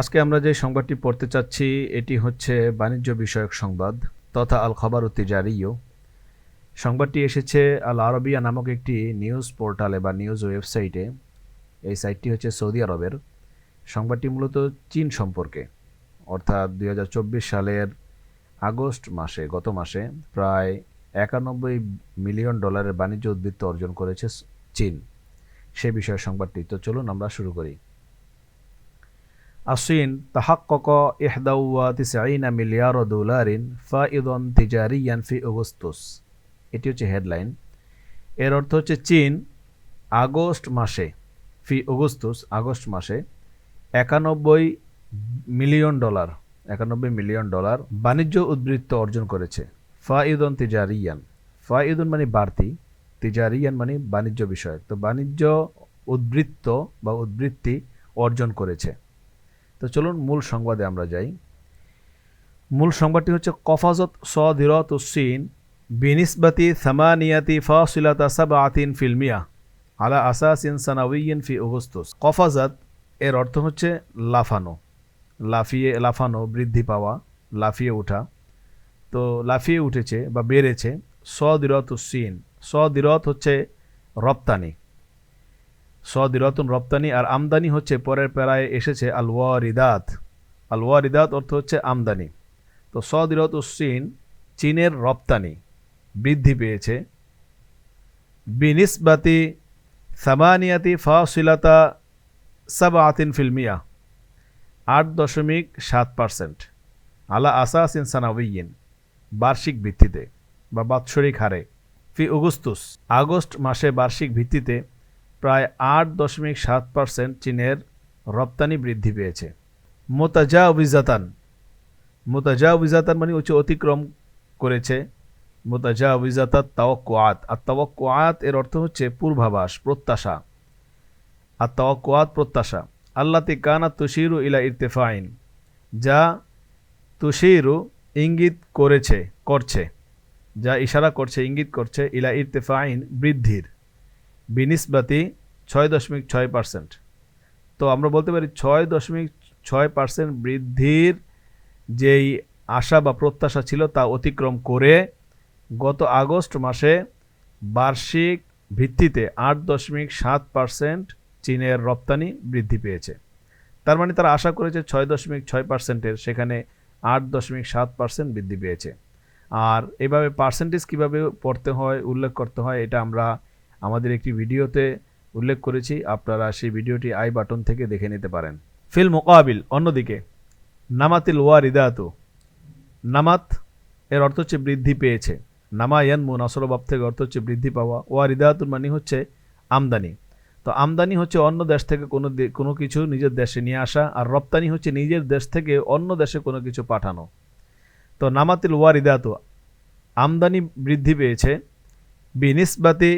আজকে আমরা যে সংবাদটি পড়তে চাচ্ছি, এটি হচ্ছে বাণিজ্য বিষয়ক সংবাদ তথা আল খবর তিজারিও সংবাদটি এসেছে আল আরবিয়া নামক একটি নিউজ পোর্টালে বা নিউজ ওয়েবসাইটে। এই সাইটটি হচ্ছে সৌদি আরবের। সংবাদটি মূলত চীন সম্পর্কে। অর্থাৎ দু হাজার চব্বিশ সালের আগস্ট মাসে, গত মাসে প্রায় একানব্বই মিলিয়ন ডলারের বাণিজ্য উদ্বৃত্ত অর্জন করেছে চীন। সে বিষয়ে সংবাদটি। তো চলুন আমরা শুরু করি। আসিন তাহাক্কক ইহদাউয়া তিসাইনা মিলিয়ার দুলারিন ফা ইদন তিজারিয়ান ফি অগস্তুস এটি হচ্ছে হেডলাইন। এর অর্থ হচ্ছে চীন আগস্ট মাসে, ফি অগস্তুস আগস্ট মাসে একানব্বই মিলিয়ন ডলার, একানব্বই মিলিয়ন ডলার বাণিজ্য উদ্বৃত্ত অর্জন করেছে। ফা ইদন তিজারিয়ান। ফাঈদুন মানে বাড়তি, তিজারিয়ান মানে বাণিজ্য বিষয়ক। তো বাণিজ্য উদ্বৃত্ত বা উদ্বৃত্তি অর্জন করেছে। তো চলুন মূল সংবাদে আমরা যাই। মূল সংবাদটি হচ্ছে, কফাজত সদিরত উসিন বিনিসবাতি সামানিয়াতি ফাসিলাতা সাবাতিন ফিলমিয়া আলা আসাসিন সানাউইন ফি অগস্তুস। কফাজাত এর অর্থ হচ্ছে লাফানো, লাফিয়ে, লাফানো, বৃদ্ধি পাওয়া, লাফিয়ে ওঠা। তো লাফিয়ে উঠেছে বা বেড়েছে সদিরত উসিন সদিরত হচ্ছে রপ্তানি সদিরতুন রপ্তানি আর আমদানি হচ্ছে পরের প্যারায় এসেছে আল ওয়ারিদাত আল ওয়ারিদাত অর্থ হচ্ছে আমদানি। তো সদিরত উসিন চীনের রপ্তানি বৃদ্ধি পেয়েছে। বিনিসবাতি সামানিয়াতি ফাসিলাতা সাব আতিন ফিল্মিয়া আট দশমিক সাত পারসেন্ট আলা আসাসিন সানাউইন বার্ষিক ভিত্তিতে বা বাৎসরিক হারে। ফি অগস্তুস, আগস্ট মাসে বার্ষিক ভিত্তিতে প্রায় আট দশমিক সাত পার্সেন্ট চীনের রপ্তানি বৃদ্ধি পেয়েছে। মোতাজা উবিজাতান মোতাজা অভিজাতান মানে হচ্ছে অতিক্রম করেছে। মোতাজা উবিজাতাত তাওয়াক্কুয়াত আর তাওয়াক্কুয়াত এর অর্থ হচ্ছে পূর্বাভাস, প্রত্যাশা। আর তাওয়াক্কুয়াত প্রত্যাশা। আল্লাতি কানা তুশিরু ইলা ইরতেফাইন। যা তুশিরু ইঙ্গিত করেছে, করছে। যা ইশারা করছে, ইঙ্গিত করছে ইলা ইরতেফাইন বৃদ্ধির। বিনিসবাতি ছয় দশমিক ছয় পার্সেন্ট। তো আমরা বলতে পারি ছয় দশমিক ছয় পার্সেন্ট বৃদ্ধির যেই আশা বা প্রত্যাশা ছিল তা অতিক্রম করে গত আগস্ট মাসে বার্ষিক ভিত্তিতে আট দশমিক সাত পার্সেন্ট চীনের রপ্তানি বৃদ্ধি পেয়েছে। তার মানে তারা আশা করেছে ছয় দশমিক ছয় পার্সেন্টের সেখানে আট দশমিক সাত পার্সেন্ট বৃদ্ধি পেয়েছে। আর এভাবে পার্সেন্টেজ কীভাবে পড়তে হয়, উল্লেখ করতে হয়, এটা আমরা আমাদের একটি ভিডিওতে উল্লেখ করেছি, আপনারা সেই ভিডিওটি আই বাটন থেকে দেখে নিতে পারেন। ফিল মোকাবিল, অন্যদিকে, নামাতিল ওয়ারিদাতু, নামাত এর অর্থ হচ্ছে বৃদ্ধি পেয়েছে। নামায়ান মুন আসলবাব থেকে অর্থ হচ্ছে বৃদ্ধি পাওয়া। ওয়ারিদাতুর মানে হচ্ছে আমদানি। তো আমদানি হচ্ছে অন্য দেশ থেকে কোনো কোনো কিছু নিজের দেশে নিয়ে আসা, আর রপ্তানি হচ্ছে নিজের দেশ থেকে অন্য দেশে কোনো কিছু পাঠানো। তো নামাতিল ওয়ারিদাতু, আমদানি বৃদ্ধি পেয়েছে। বিনিসবাতি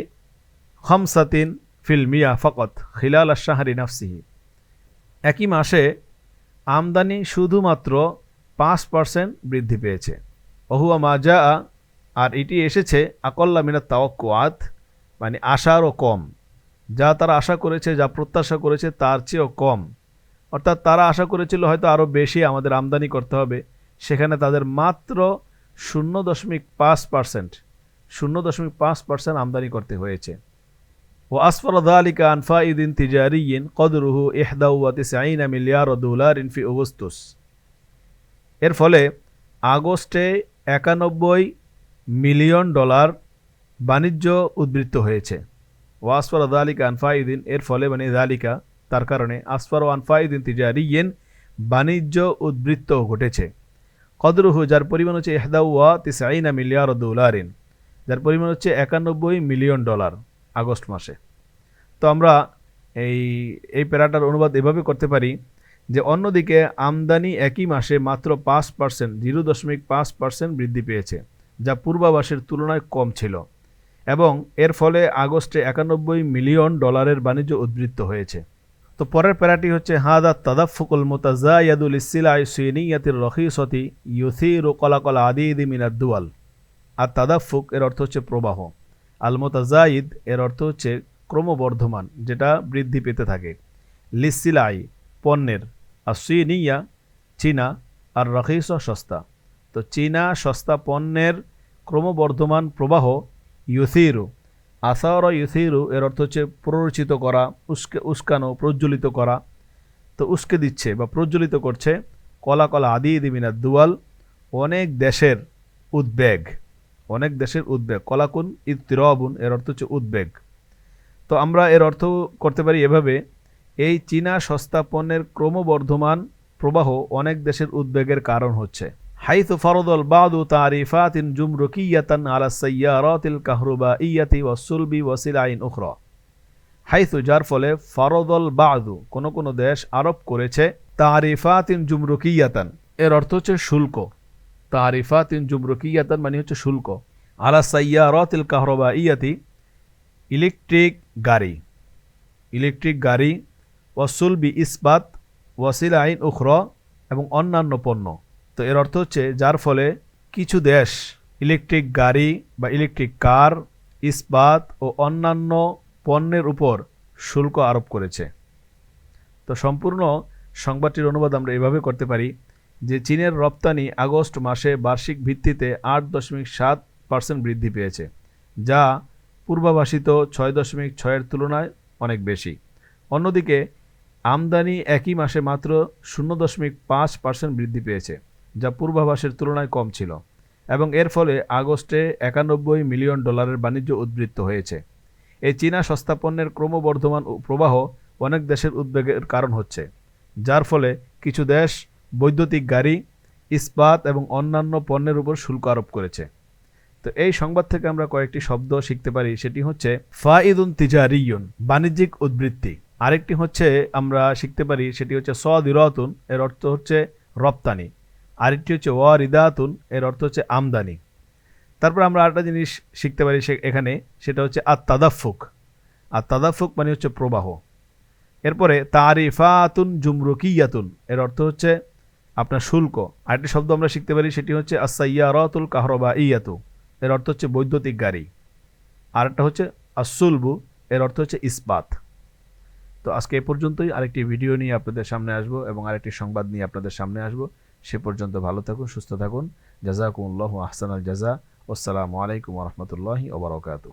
খমসাতিন ফিল মিয়া ফকত খিলাল আশাহারি নাফসিহি। একই মাসে আমদানি শুধুমাত্র পাঁচ পার্সেন্ট বৃদ্ধি পেয়েছে। অহুয়া মাজা আর এটি এসেছে আকল্লা মিনাত তাওয়াক্কুয়াত মানে আশারও কম। যা তারা আশা করেছে, যা প্রত্যাশা করেছে, তার চেয়েও কম। অর্থাৎ তারা আশা করেছিল হয়তো আরও বেশি আমাদের আমদানি করতে হবে। সেখানে তাদের মাত্র শূন্য দশমিক পাঁচ পার্সেন্ট, শূন্য দশমিক পাঁচ পার্সেন্ট আমদানি করতে হয়েছে। ও আসফর দালিকা আনফা ইদিন তিজারিয়িন কদরুহু ইহদাউয়া তিসাইনা মিলিয়ার ডলার ইনফি অগস্তুস এর ফলে আগস্টে একানব্বই মিলিয়ন ডলার বাণিজ্য উদ্বৃত্ত হয়েছে। ও আসফর দালিকা আনফা ইদিন এর ফলে মানে দালিকা, তার কারণে আসফর ও ইদিন তিজারিয়েন বাণিজ্য উদ্বৃত্ত ঘটেছে। কদরুহু, যার পরিমাণ হচ্ছে ইহদাউয়া তিসাইনা মিলিয়ার ডলারিন যার পরিমাণ হচ্ছে একানব্বই মিলিয়ন ডলার। আগস্ট মাসে। তো আমরা এই এই প্যারাটার অনুবাদ এভাবে করতে পারি যে অন্যদিকে আমদানি একই মাসে মাত্র পাঁচ পার্সেন্ট জিরো দশমিক পাঁচ পার্সেন্ট বৃদ্ধি পেয়েছে, যা পূর্বাভাসের তুলনায় কম ছিল এবং এর ফলে আগস্টে একানব্বই মিলিয়ন ডলারের বাণিজ্য উদ্বৃত্ত হয়েছে। তো পরের প্যারাটি হচ্ছে, হাদা তাদাফুকুল মোতাজা ইয়াদুল ইসিলাই সুইনিয়াতির রহিসতি ইউথির ও কলাকলা আদি ইদি মিনাদ দুয়াল। আর তাদাফুক এর অর্থ হচ্ছে প্রবাহ। আল মোতাজাইদ এর অর্থ হচ্ছে ক্রমবর্ধমান, যেটা বৃদ্ধি পেতে থাকে। লিসিলাই পণ্যের। আর সুইনিয়া চীনা। আর রখিস সস্তা। তো চীনা, সস্তা পণ্যের ক্রমবর্ধমান প্রবাহ ইউথিরু। আসার ইউথিরু, এর অর্থ হচ্ছে প্ররোচিত করা, উস্কে উস্কানো, প্রজ্বলিত করা। তো উস্কে দিচ্ছে বা প্রজ্বলিত করছে কলা কলা আদি দিবিনা দুয়াল, অনেক দেশের উদ্বেগ। অনেক দেশের উদ্বেগ। কলাকুন ইতিরবুন এর অর্থ হচ্ছে উদ্বেগ। তো আমরা এর অর্থ করতে পারি এভাবে, এই চীনা সস্তা পণ্যের ক্রমবর্ধমান প্রবাহ অনেক দেশের উদ্বেগের কারণ হচ্ছে। হাইথ ফরদল বাদু তারিফাতিন জুমরুকিয়াতান আলা সাইয়ারাতিল কাহরুবা ইয়াতি ওয়াসুলবি ওয়াসিল আইন উখরা। হাইথু যার ফলে ফরদল বাদু কোনো কোনো দেশ আরোপ করেছে তারিফাতিন জুমরুকিয়াতান, এর অর্থ হচ্ছে শুল্ক। তারিফাতিন জুমরুকিয়াতান মানে হচ্ছে শুল্ক। আলা সাইয়ারাতিল কাহরবা ইয়াতি ইলেকট্রিক গাড়ি। ইলেকট্রিক গাড়ি ওয়াসুলবি ইস্পাত ওয়াসিল আইন উখর এবং অন্যান্য পণ্য। তো এর অর্থ হচ্ছে, যার ফলে কিছু দেশ ইলেকট্রিক গাড়ি বা ইলেকট্রিক কার ইস্পাত ও অন্যান্য পণ্যের উপর শুল্ক আরোপ করেছে। তো সম্পূর্ণ সংবাদটির অনুবাদ আমরা এভাবে করতে পারি যে চীনের রপ্তানি আগস্ট মাসে বার্ষিক ভিত্তিতে আট দশমিক সাত পার্সেন্ট বৃদ্ধি পেয়েছে, যা পূর্বাভাসিত ছয় দশমিক ছয়ের তুলনায় অনেক বেশি। অন্যদিকে, আমদানি একই মাসে মাত্র শূন্য দশমিক পাঁচ পার্সেন্ট বৃদ্ধি পেয়েছে, যা পূর্বাভাসের তুলনায় কম ছিল এবং এর ফলে আগস্টে একানব্বই মিলিয়ন ডলারের বাণিজ্য উদ্বৃত্ত হয়েছে। এই চীনা সস্তা পণ্যের ক্রমবর্ধমান প্রবাহ অনেক দেশের উদ্বেগের কারণ হচ্ছে, যার ফলে কিছু দেশ বৈদ্যুতিক গাড়ি, ইস্পাত এবং অন্যান্য পণ্যের উপর শুল্ক আরোপ করেছে। তো এই সংবাদ থেকে আমরা কয়েকটি শব্দ শিখতে পারি। সেটি হচ্ছে, ফাইদুন তিজারিয়ুন বাণিজ্যিক উদ্বৃত্তি। আরেকটি হচ্ছে, আমরা শিখতে পারি, সেটি হচ্ছে সদিরাতুন, এর অর্থ হচ্ছে রপ্তানি। আরেকটি হচ্ছে ওয়ারিদাতুন, এর অর্থ হচ্ছে আমদানি। তারপর আমরা আরেকটা জিনিস শিখতে পারি সে এখানে, সেটা হচ্ছে আর তাদাফুক আর তাদাফুক মানে হচ্ছে প্রবাহ। এরপরে, তারিফাতুন জুমরুকিয়াতুন, এর অর্থ হচ্ছে আপনার শুল্ক। আরেকটি শব্দ আমরা শিখতে পারি, সেটি হচ্ছে আসাইয়ারাতুল কাহরবা ইয়াতু এর অর্থ হচ্ছে বৈদ্যুতিক গাড়ি। আরেকটা হচ্ছে আসুলবু এর অর্থ হচ্ছে ইস্পাত। তো আজকে এ পর্যন্তই, আরেকটি ভিডিও নিয়ে আপনাদের সামনে আসব এবং আরেকটি সংবাদ নিয়ে আপনাদের সামনে আসব। সে পর্যন্ত ভালো থাকুন, সুস্থ থাকুন। জাজাকুমুল্লাহ আহসান আল জাজা। আসসালামু আলাইকুম রহমতুল্লাহি ওবরাকাতু